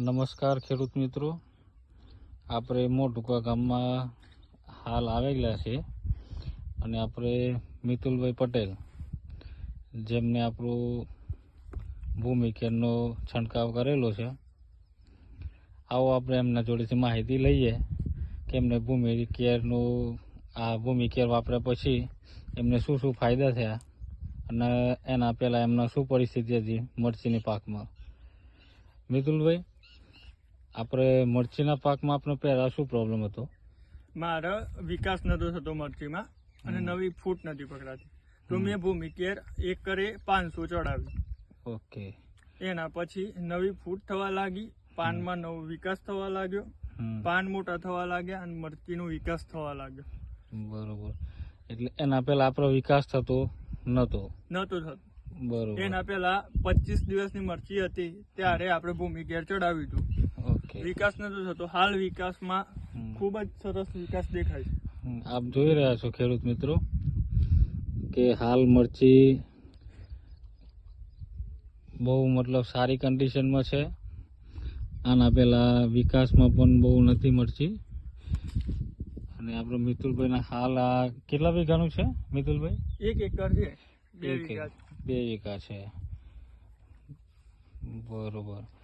નમસ્કાર ખેડૂત મિત્રો. આપણે મોટુકા ગામમાં હાલ આવેલા છે અને આપણે મિતુલભાઈ પટેલ, જેમને આપણું ભૂમિકેરનો છંટકાવ કરેલો છે. આવો આપણે એમના જોડેથી માહિતી લઈએ કે એમને ભૂમિ કેરનું આ ભૂમિ કેર વાપર્યા પછી એમને શું શું ફાયદા થયા અને એના પહેલાં એમના શું પરિસ્થિતિ હતી મરચીની પાકમાં. મિતુલભાઈ આપણે મરચીના પાકમાં આપણો પહેલા શું પ્રોબ્લેમ હતો? મારો વિકાસ નતો થતો મરચીમાં અને નવી ફૂટ નથી પકડાતી. તો મેં ભૂમિ કેર એક કરે પાંચસો ચડાવી. ઓકે. એના પછી નવી ફૂટ થવા લાગી પાનમાં નવો વિકાસ થવા લાગ્યો પાન મોટા થવા લાગ્યા અને મરચીનો વિકાસ થવા લાગ્યો. બરોબર. એટલે એના પહેલા આપણો વિકાસ થતો નતો? નતો થતો. બરોબર. એના પહેલા પચીસ દિવસની મરચી હતી ત્યારે આપણે ભૂમિ કેર ચડાવ્યું હતું. વિકાસ નથી થતો હાલ વિકાસમાં ખૂબ જ સરસ વિકાસ દેખાય છે. આપ જોઈ રહ્યા છો ખેડૂત મિત્રો કે હાલ મરચી બહુ મતલબ સારી કન્ડિશનમાં છે. આના પહેલાં વિકાસમાં પણ બહુ નથી મરચી. અને આપણો મિતુલભાઈના હાલ આ કેટલા વીઘાનું છે મિતુલભાઈ? એક એકર છે. બે વીઘા છે. બરોબર.